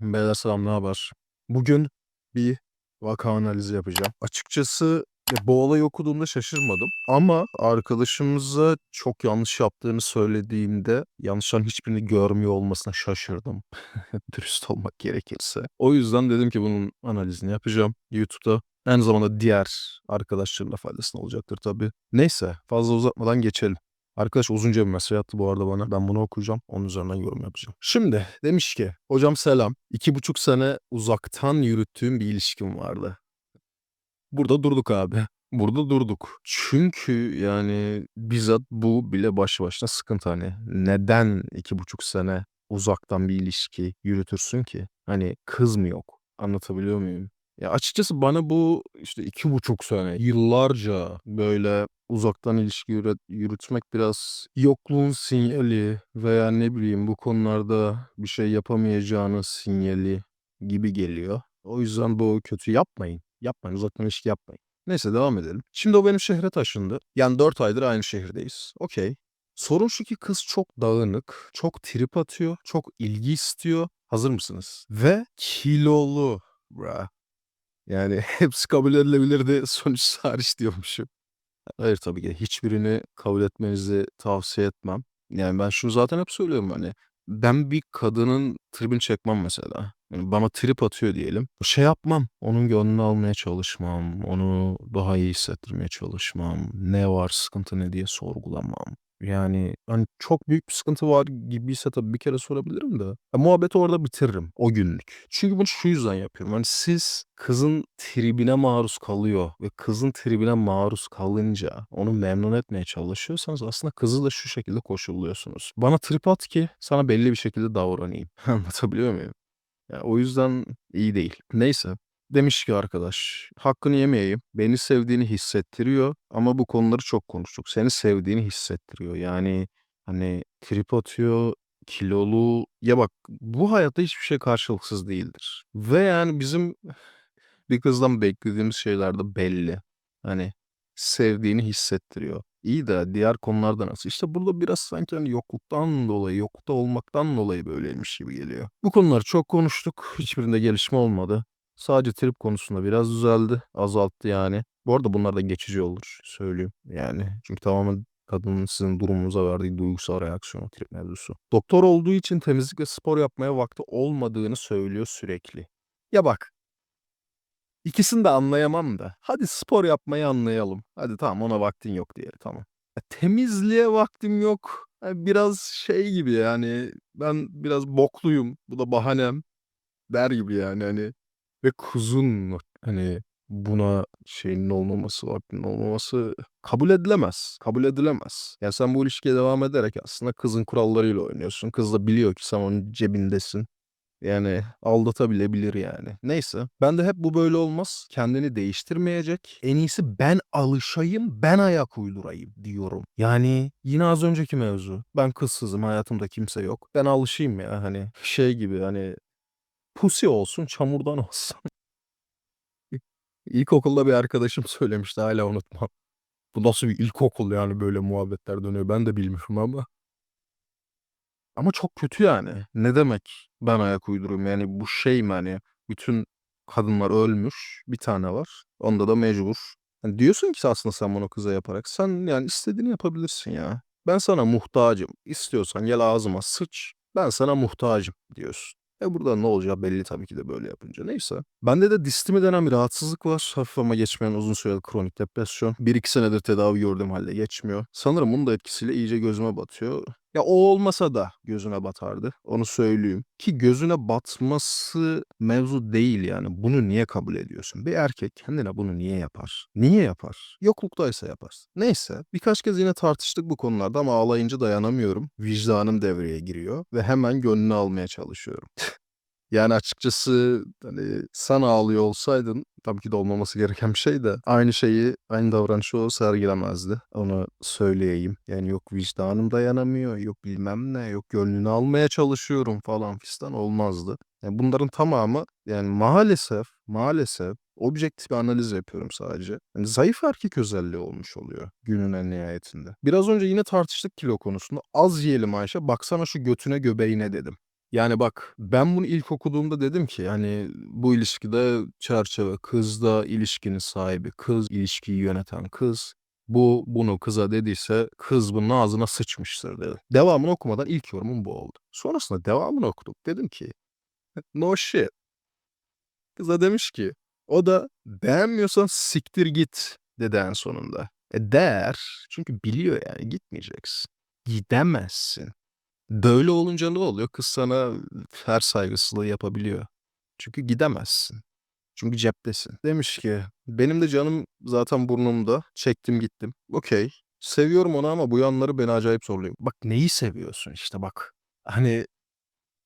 Beyler selam, ne haber? Bugün bir vaka analizi yapacağım. Açıkçası ya, bu olayı okuduğumda şaşırmadım ama arkadaşımıza çok yanlış yaptığını söylediğimde yanlışların hiçbirini görmüyor olmasına şaşırdım. Dürüst olmak gerekirse. O yüzden dedim ki bunun analizini yapacağım YouTube'da. Aynı zamanda diğer arkadaşlarım da faydasına olacaktır tabii. Neyse fazla uzatmadan geçelim. Arkadaş uzunca bir mesaj attı bu arada bana. Ben bunu okuyacağım. Onun üzerinden yorum yapacağım. Şimdi demiş ki hocam selam. İki buçuk sene uzaktan yürüttüğüm bir ilişkim vardı. Burada durduk abi. Burada durduk. Çünkü yani bizzat bu bile başlı başına sıkıntı hani. Neden iki buçuk sene uzaktan bir ilişki yürütürsün ki? Hani kız mı yok? Anlatabiliyor muyum? Ya açıkçası bana bu işte iki buçuk sene, yıllarca böyle uzaktan ilişki yürüt- yürütmek biraz yokluğun sinyali veya ne bileyim bu konularda bir şey yapamayacağının sinyali gibi geliyor. O yüzden bu kötü yapmayın. Yapmayın uzaktan ilişki yapmayın. Neyse devam edelim. Şimdi o benim şehre taşındı. Yani 4 aydır aynı şehirdeyiz. Okey. Sorun şu ki kız çok dağınık, çok trip atıyor, çok ilgi istiyor. Hazır mısınız? Ve kilolu. Bra. Yani hepsi kabul edilebilirdi sonuç hariç diyormuşum. Hayır tabii ki hiçbirini kabul etmenizi tavsiye etmem. Yani ben şunu zaten hep söylüyorum hani ben bir kadının tribini çekmem mesela. Yani bana trip atıyor diyelim. Şey yapmam. Onun gönlünü almaya çalışmam. Onu daha iyi hissettirmeye çalışmam. Ne var sıkıntı ne diye sorgulamam. Yani hani çok büyük bir sıkıntı var gibiyse tabii bir kere sorabilirim de. Ya, muhabbeti orada bitiririm o günlük. Çünkü bunu şu yüzden yapıyorum. Hani siz kızın tribine maruz kalıyor ve kızın tribine maruz kalınca onu memnun etmeye çalışıyorsanız aslında kızı da şu şekilde koşulluyorsunuz. Bana trip at ki sana belli bir şekilde davranayım. Anlatabiliyor muyum? Ya, o yüzden iyi değil. Neyse. Demiş ki arkadaş, hakkını yemeyeyim. Beni sevdiğini hissettiriyor ama bu konuları çok konuştuk. Seni sevdiğini hissettiriyor. Yani hani trip atıyor, kilolu. Ya bak bu hayatta hiçbir şey karşılıksız değildir. Ve yani bizim bir kızdan beklediğimiz şeyler de belli. Hani sevdiğini hissettiriyor. İyi de diğer konularda nasıl? İşte burada biraz sanki hani yokluktan dolayı, yokta olmaktan dolayı böyleymiş gibi geliyor. Bu konuları çok konuştuk. Hiçbirinde gelişme olmadı. Sadece trip konusunda biraz düzeldi. Azalttı yani. Bu arada bunlar da geçici olur. Söyleyeyim yani. Çünkü tamamen kadının sizin durumunuza verdiği duygusal reaksiyon o trip mevzusu. Doktor olduğu için temizlik ve spor yapmaya vakti olmadığını söylüyor sürekli. Ya bak İkisini de anlayamam da. Hadi spor yapmayı anlayalım. Hadi tamam ona vaktin yok diyelim tamam. Ya temizliğe vaktim yok. Ha, biraz şey gibi yani ben biraz bokluyum. Bu da bahanem der gibi yani hani. Ve kuzun hani buna şeyinin olmaması, vaktinin olmaması kabul edilemez. Kabul edilemez. Ya sen bu ilişkiye devam ederek aslında kızın kurallarıyla oynuyorsun. Kız da biliyor ki sen onun cebindesin. Yani aldatabilebilir yani. Neyse. Ben de hep bu böyle olmaz. Kendini değiştirmeyecek. En iyisi ben alışayım, ben ayak uydurayım diyorum. Yani yine az önceki mevzu. Ben kızsızım, hayatımda kimse yok. Ben alışayım ya hani şey gibi hani pusi olsun, çamurdan olsun. İlkokulda bir arkadaşım söylemişti hala unutmam. Bu nasıl bir ilkokul yani böyle muhabbetler dönüyor ben de bilmiyorum ama. Ama çok kötü yani. Ne demek ben ayak uyduruyorum? Yani bu şey mi hani bütün kadınlar ölmüş, bir tane var. Onda da mecbur. Hani diyorsun ki aslında sen bunu kıza yaparak sen yani istediğini yapabilirsin ya. Ben sana muhtacım. İstiyorsan gel ağzıma sıç. Ben sana muhtacım diyorsun. E burada ne olacağı belli tabii ki de böyle yapınca. Neyse. Bende de distimi denen bir rahatsızlık var. Hafif ama geçmeyen uzun süreli kronik depresyon. 1-2 senedir tedavi gördüğüm halde geçmiyor. Sanırım bunun da etkisiyle iyice gözüme batıyor. Ya o olmasa da gözüne batardı. Onu söyleyeyim. Ki gözüne batması mevzu değil yani. Bunu niye kabul ediyorsun? Bir erkek kendine bunu niye yapar? Niye yapar? Yokluktaysa yapar. Neyse. Birkaç kez yine tartıştık bu konularda ama ağlayınca dayanamıyorum. Vicdanım devreye giriyor ve hemen gönlünü almaya çalışıyorum. Yani açıkçası hani sen ağlıyor olsaydın tabii ki de olmaması gereken bir şey de aynı şeyi, aynı davranışı o sergilemezdi. Onu söyleyeyim. Yani yok vicdanım dayanamıyor, yok bilmem ne, yok gönlünü almaya çalışıyorum falan fistan olmazdı. Yani bunların tamamı yani maalesef, maalesef objektif bir analiz yapıyorum sadece. Yani zayıf erkek özelliği olmuş oluyor günün en nihayetinde. Biraz önce yine tartıştık kilo konusunda. Az yiyelim Ayşe, baksana şu götüne göbeğine dedim. Yani bak ben bunu ilk okuduğumda dedim ki hani bu ilişkide çerçeve kız da ilişkinin sahibi kız, ilişkiyi yöneten kız. Bu bunu kıza dediyse kız bunun ağzına sıçmıştır dedi. Devamını okumadan ilk yorumum bu oldu. Sonrasında devamını okudum. Dedim ki no shit. Kıza demiş ki o da beğenmiyorsan siktir git dedi en sonunda. E der çünkü biliyor yani gitmeyeceksin. Gidemezsin. Böyle olunca ne oluyor? Kız sana her saygısızlığı yapabiliyor. Çünkü gidemezsin. Çünkü ceptesin. Demiş ki benim de canım zaten burnumda. Çektim gittim. Okey. Seviyorum onu ama bu yanları beni acayip zorluyor. Bak neyi seviyorsun işte bak. Hani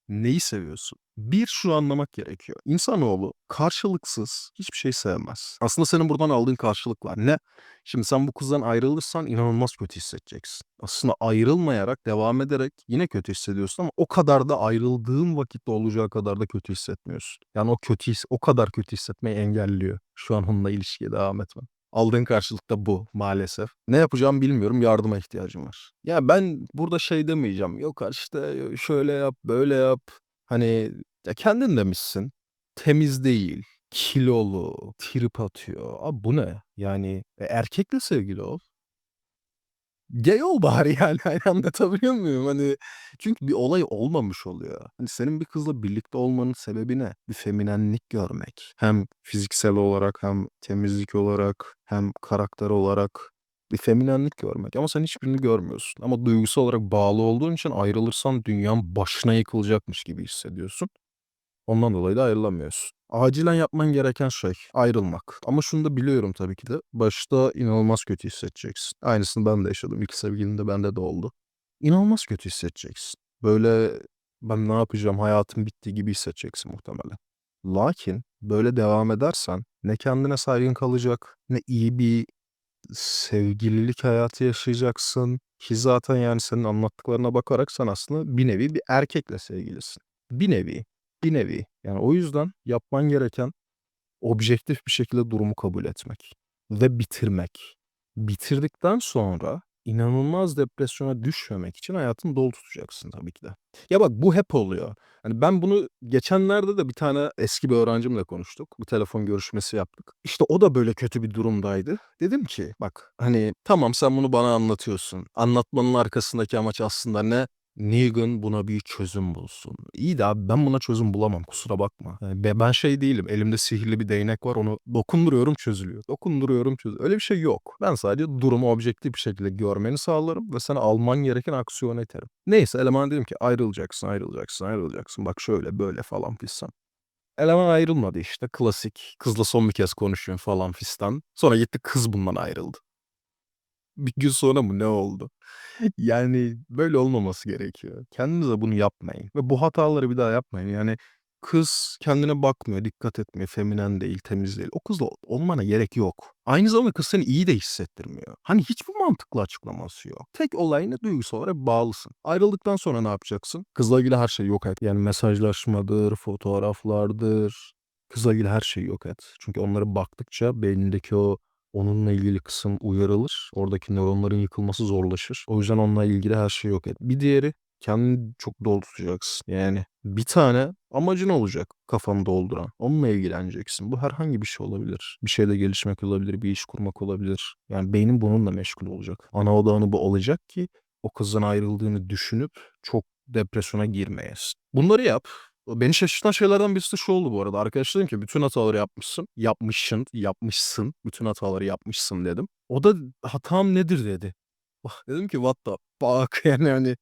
neyi seviyorsun? Bir şunu anlamak gerekiyor. İnsanoğlu karşılıksız hiçbir şey sevmez. Aslında senin buradan aldığın karşılık var. Ne? Şimdi sen bu kızdan ayrılırsan inanılmaz kötü hissedeceksin. Aslında ayrılmayarak devam ederek yine kötü hissediyorsun ama o kadar da ayrıldığın vakitte olacağı kadar da kötü hissetmiyorsun. Yani o kötü his, o kadar kötü hissetmeyi engelliyor. Şu an onunla ilişkiye devam etmen. Aldığın karşılık da bu maalesef. Ne yapacağımı bilmiyorum. Yardıma ihtiyacım var. Ya ben burada şey demeyeceğim. Yok işte şöyle yap, böyle yap. Hani ya kendin demişsin. Temiz değil, kilolu, trip atıyor. Abi bu ne? Yani e, erkekle sevgili ol. Gay ol bari yani. Hani anlatabiliyor muyum? Hani çünkü bir olay olmamış oluyor. Hani senin bir kızla birlikte olmanın sebebi ne? Bir feminenlik görmek. Hem fiziksel olarak hem temizlik olarak hem karakter olarak bir feminenlik görmek. Ama sen hiçbirini görmüyorsun. Ama duygusal olarak bağlı olduğun için ayrılırsan dünyan başına yıkılacakmış gibi hissediyorsun. Ondan dolayı da ayrılamıyorsun. Acilen yapman gereken şey ayrılmak. Ama şunu da biliyorum tabii ki de. Başta inanılmaz kötü hissedeceksin. Aynısını ben de yaşadım. İlk sevgilimde bende de oldu. İnanılmaz kötü hissedeceksin. Böyle ben ne yapacağım hayatım bitti gibi hissedeceksin muhtemelen. Lakin böyle devam edersen ne kendine saygın kalacak ne iyi bir sevgililik hayatı yaşayacaksın. Ki zaten yani senin anlattıklarına bakarak sen aslında bir nevi bir erkekle sevgilisin. Bir nevi. Bir nevi. Yani o yüzden yapman gereken objektif bir şekilde durumu kabul etmek ve bitirmek. Bitirdikten sonra inanılmaz depresyona düşmemek için hayatını dolu tutacaksın tabii ki de. Ya bak bu hep oluyor. Hani ben bunu geçenlerde de bir tane eski bir öğrencimle konuştuk. Bir telefon görüşmesi yaptık. İşte o da böyle kötü bir durumdaydı. Dedim ki bak hani tamam sen bunu bana anlatıyorsun. Anlatmanın arkasındaki amaç aslında ne? Negan buna bir çözüm bulsun. İyi de abi ben buna çözüm bulamam kusura bakma. Yani be- ben şey değilim elimde sihirli bir değnek var onu dokunduruyorum çözülüyor. Dokunduruyorum çözülüyor. Öyle bir şey yok. Ben sadece durumu objektif bir şekilde görmeni sağlarım ve sana alman gereken aksiyonu iterim. Neyse elemana dedim ki ayrılacaksın ayrılacaksın ayrılacaksın bak şöyle böyle falan fistan. Eleman ayrılmadı işte klasik. Kızla son bir kez konuşuyorum falan fistan. Sonra gitti kız bundan ayrıldı. Bir gün sonra mı ne oldu? Yani böyle olmaması gerekiyor. Kendinize bunu yapmayın ve bu hataları bir daha yapmayın. Yani kız kendine bakmıyor, dikkat etmiyor, feminen değil, temiz değil. O kızla olmana gerek yok. Aynı zamanda kız seni iyi de hissettirmiyor. Hani hiçbir mantıklı açıklaması yok. Tek olay ne duygusal olarak bağlısın. Ayrıldıktan sonra ne yapacaksın? Kızla ilgili her şeyi yok et. Yani mesajlaşmadır, fotoğraflardır. Kızla ilgili her şeyi yok et. Çünkü onlara baktıkça beynindeki o onunla ilgili kısım uyarılır. Oradaki nöronların yıkılması zorlaşır. O yüzden onunla ilgili her şeyi yok et. Bir diğeri kendini çok dolu tutacaksın. Yani bir tane amacın olacak kafanı dolduran. Onunla ilgileneceksin. Bu herhangi bir şey olabilir. Bir şeyde gelişmek olabilir, bir iş kurmak olabilir. Yani beynin bununla meşgul olacak. Ana odağını bu olacak ki o kızdan ayrıldığını düşünüp çok depresyona girmeyesin. Bunları yap. Beni şaşırtan şeylerden birisi de şu oldu bu arada. Arkadaş dedim ki bütün hataları yapmışsın. Yapmışsın, yapmışsın. Bütün hataları yapmışsın dedim. O da hatam nedir dedi. Dedim ki what the fuck yani hani,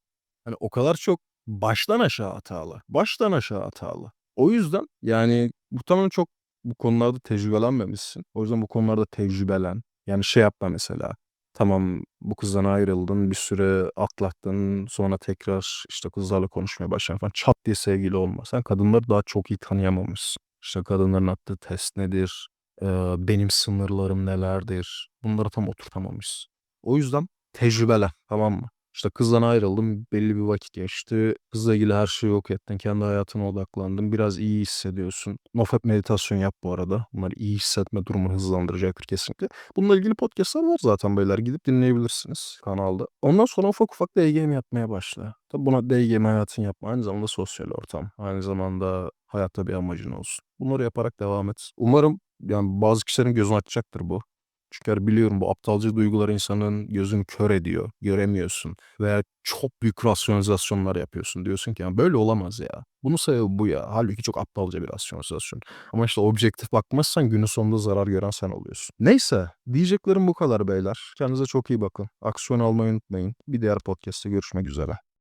hani o kadar çok baştan aşağı hatalı. Baştan aşağı hatalı. O yüzden yani muhtemelen çok bu konularda tecrübelenmemişsin. O yüzden bu konularda tecrübelen. Yani şey yapma mesela. Tamam bu kızdan ayrıldın, bir süre atlattın, sonra tekrar işte kızlarla konuşmaya başladın falan. Çat diye sevgili olma. Sen kadınları daha çok iyi tanıyamamışsın. İşte kadınların attığı test nedir? Benim sınırlarım nelerdir? Bunları tam oturtamamışsın. O yüzden tecrübelen tamam mı? İşte kızdan ayrıldım, belli bir vakit geçti. Kızla ilgili her şeyi yok ettin, kendi hayatına odaklandın, biraz iyi hissediyorsun. Nofap meditasyon yap bu arada. Bunlar iyi hissetme durumunu hızlandıracaktır kesinlikle. Bununla ilgili podcast'lar var zaten beyler. Gidip dinleyebilirsiniz kanalda. Ondan sonra ufak ufak DGM yapmaya başla. Tabi buna DGM hayatın yapma. Aynı zamanda sosyal ortam. Aynı zamanda hayatta bir amacın olsun. Bunları yaparak devam et. Umarım yani bazı kişilerin gözünü açacaktır bu. Çünkü biliyorum bu aptalca duygular insanın gözünü kör ediyor. Göremiyorsun. Veya çok büyük rasyonizasyonlar yapıyorsun. Diyorsun ki yani böyle olamaz ya. Bunun sebebi bu ya. Halbuki çok aptalca bir rasyonizasyon. Ama işte objektif bakmazsan günün sonunda zarar gören sen oluyorsun. Neyse diyeceklerim bu kadar beyler. Kendinize çok iyi bakın. Aksiyon almayı unutmayın. Bir diğer podcast'te görüşmek üzere.